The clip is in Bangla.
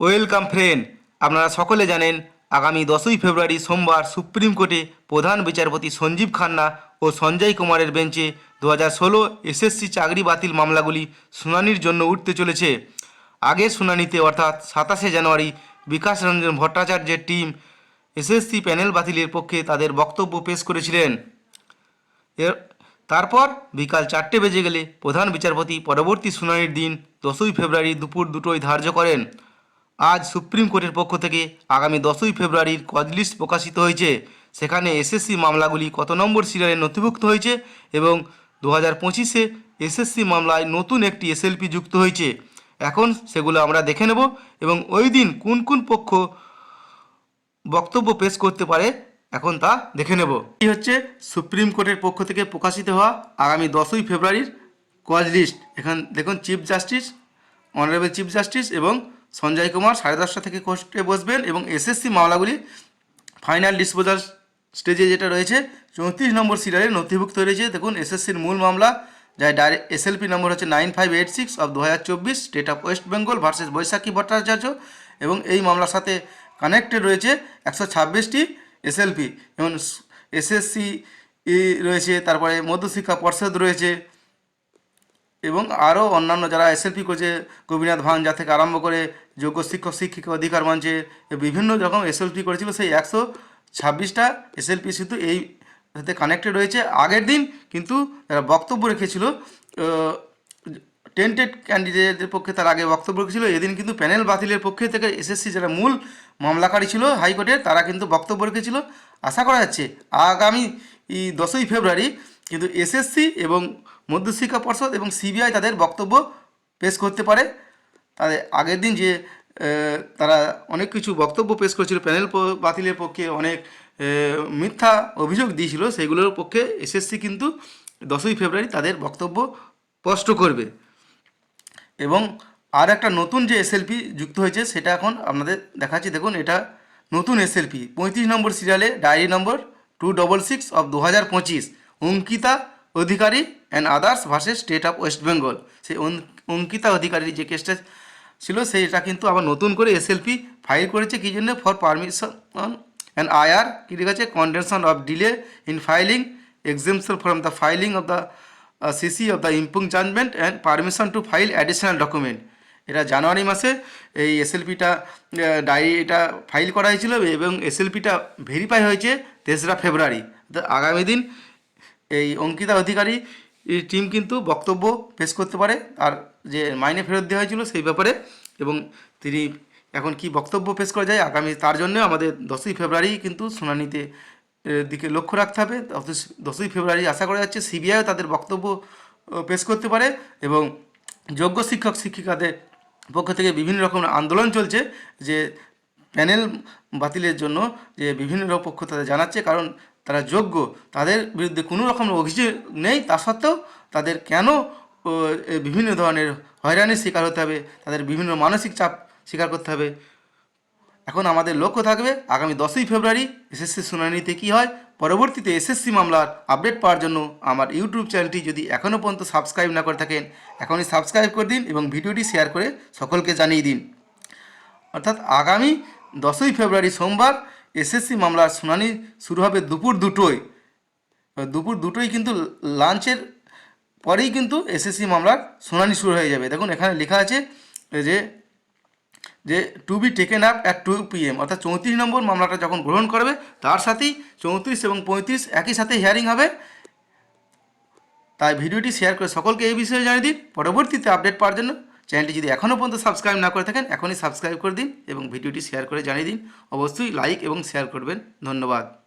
Welcome friend. আপনারা সকলে জানেন, আগামী দশই ফেব্রুয়ারি সোমবার সুপ্রিম কোর্টে প্রধান বিচারপতি সঞ্জীব খান্না ও সঞ্জয় কুমারের বেঞ্চে দু হাজার ষোলো এসএসসি চাকরি বাতিল মামলাগুলি শুনানির জন্য উঠতে চলেছে। আগের শুনানিতে অর্থাৎ সাতাশে জানুয়ারি বিকাশ রঞ্জন ভট্টাচার্যের টিম এসএসসি প্যানেল বাতিলের পক্ষে তাদের বক্তব্য পেশ করেছিলেন। এর, তারপর বিকাল চারটে বেজে গেলে প্রধান বিচারপতি পরবর্তী শুনানির দিন দশই ফেব্রুয়ারি দুপুর দুটোয় ধার্য করেন। আজ সুপ্রিম কোর্টের পক্ষ থেকে আগামী দশই ফেব্রুয়ারির কজ লিস্ট প্রকাশিত হয়েছে। সেখানে এসএসসি মামলাগুলি কত নম্বর সিরিয়ালে নথিভুক্ত হয়েছে এবং দু হাজার পঁচিশে এসএসসি মামলায় নতুন একটি এসএলপি যুক্ত হয়েছে। এখন সেগুলো আমরা দেখে নেব এবং ওই দিন কোন কোন পক্ষ বক্তব্য পেশ করতে পারে এখন তা দেখে নেব। এই হচ্ছে সুপ্রিম কোর্টের পক্ষ থেকে প্রকাশিত হওয়া আগামী দশই ফেব্রুয়ারির কজ লিস্ট। এখান দেখুন chief justice honourable chief justice এবং সঞ্জয় কুমার সাড়ে দশটা থেকে কোর্টে বসবেন এবং এসএসসি মামলাগুলি ফাইনাল ডিসপোজাল স্টেজে যেটা রয়েছে, চৌত্রিশ নম্বর সিরিয়ালে নথিভুক্ত রয়েছে। দেখুন, এসএসসির মূল মামলা, যার ডাইরেক্ট এসএলপি নম্বর হচ্ছে nine five eight six of দু হাজার চব্বিশ state of West Bengal versus Baishakhi Bhattacharya এবং এই মামলার সাথে কানেক্টেড রয়েছে একশো ছাব্বিশটি এসএলপি যেমন এসএসসি রয়েছে, তারপরে মধ্যশিক্ষা পর্ষদ রয়েছে এবং আরও অন্যান্য যারা এসএলপি করেছে, গোপীনাথ ভাঞ্জা থেকে আরম্ভ করে যোগ্য শিক্ষক, শিক্ষিকা, অধিকার মঞ্চে বিভিন্ন রকম এসএলপি করেছিল, সেই একশো ছাব্বিশটা এসএলপি শুধু এই সাথে কানেক্টেড রয়েছে। আগের দিন কিন্তু যারা বক্তব্য রেখেছিল টেন্টেড ক্যান্ডিডেটদের পক্ষে তার আগে বক্তব্য রেখেছিল, এদিন কিন্তু প্যানেল বাতিলের পক্ষে থেকে এসএসসি যারা মূল মামলাকারী ছিল হাইকোর্টের তারা কিন্তু বক্তব্য রেখেছিল। আশা করা যাচ্ছে, আগামী দশই ফেব্রুয়ারি কিন্তু এসএসসি এবং মধ্যশিক্ষা পর্ষদ এবং সিবিআই তাদের বক্তব্য পেশ করতে পারে। তাদের আগের দিন যে তারা অনেক কিছু বক্তব্য পেশ করেছিল, প্যানেল বাতিলের পক্ষে অনেক মিথ্যা অভিযোগ দিয়েছিল, সেগুলোর পক্ষে এসএসসি কিন্তু দশই ফেব্রুয়ারি তাদের বক্তব্য স্পষ্ট করবে। এবং আর একটা নতুন যে এসএলপি যুক্ত হয়েছে, সেটা এখন আপনাদের দেখাচ্ছি। দেখুন, এটা নতুন এসএলপি পঁয়ত্রিশ নম্বর সিরিয়ালে diary number two double six of দু হাজার পঁচিশ। Ankita Adhikari and others versus state of West Bengal সেই অঙ্কিতা অধিকারীর যে কেসটা ছিল, সেইটা কিন্তু আবার নতুন করে এসএলপি ফাইল করেছে। কী জন্য? ফর পারমিশন অ্যান্ড আয়ার কী লিখেছে? Condonation of delay in filing exemption from the filing of the CC of the impugned judgement and permission to file additional document এটা জানুয়ারি মাসে এই এসএলপিটা ডায়েরি এটা ফাইল করা হয়েছিল এবং এসএলপিটা ভেরিফাই হয়েছে তেসরা ফেব্রুয়ারি আগামী দিন এই অঙ্কিতা অধিকারী টিম কিন্তু বক্তব্য পেশ করতে পারে। আর যে মাইনে ফেরত দেওয়া হয়েছিল সেই ব্যাপারে এবং তিনি এখন কি বক্তব্য পেশ করা যায় আগামী তার জন্য আমাদের দশই ফেব্রুয়ারি কিন্তু শুনানিতে দিকে লক্ষ্য রাখতে হবে। দশই- ফেব্রুয়ারি আশা করা যাচ্ছে সিবিআইও তাদের বক্তব্য পেশ করতে পারে এবং যোগ্য শিক্ষক, শিক্ষিকাদের পক্ষ থেকে বিভিন্ন রকম আন্দোলন চলছে যে প্যানেল বাতিলের জন্য যে বিভিন্ন পক্ষ তাদের জানাচ্ছে। কারণ তারা যোগ্য, তাদের বিরুদ্ধে কোনো রকম অভিযোগ নেই। তা সত্ত্বেও তাদের কেন বিভিন্ন ধরনের হয়রানির শিকার হতে হবে? তাদের বিভিন্ন মানসিক চাপ স্বীকার করতে হবে? এখন আমাদের লক্ষ্য থাকবে, আগামী দশই ফেব্রুয়ারি এসএসসি শুনানিতে কী হয়? পরবর্তীতে এসএসসি মামলার আপডেট পাওয়ার জন্য আমার ইউটিউব চ্যানেলটি যদি এখনও পর্যন্ত সাবস্ক্রাইব না করে থাকেন, এখনই সাবস্ক্রাইব করে দিন এবং ভিডিওটি শেয়ার করে সকলকে জানিয়ে দিন। অর্থাৎ আগামী দশই ফেব্রুয়ারি সোমবার এসএসসি মামলার শুনানি শুরু হবে দুপুর দুটোয়। দুপুর দুটোই কিন্তু লাঞ্চের পরেই কিন্তু এসএসসি মামলার শুনানি শুরু হয়ে যাবে। দেখুন, এখানে লেখা আছে যে যে to be taken up at two PM অর্থাৎ চৌত্রিশ নম্বর মামলাটা যখন গ্রহণ করবে, তার সাথেই চৌত্রিশ এবং পঁয়ত্রিশ একই সাথে হিয়ারিং হবে। তাই ভিডিওটি শেয়ার করে সকলকে এই বিষয়ে জানিয়ে দিন। পরবর্তীতে আপডেট পাওয়ার জন্য চ্যানেলটি যদি এখনও পর্যন্ত সাবস্ক্রাইব না করে থাকেন, এখনই সাবস্ক্রাইব করে দিন এবং ভিডিওটি শেয়ার করে জানিয়ে দিন। অবশ্যই লাইক এবং শেয়ার করবেন। ধন্যবাদ।